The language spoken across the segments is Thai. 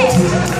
นี่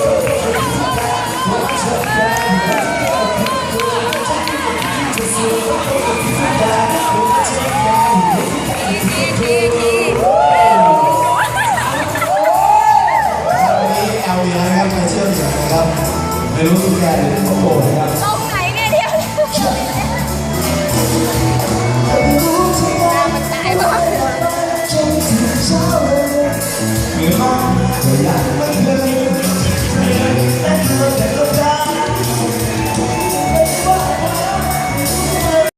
ไม่รู้แกหรืเขาโกรธนครับ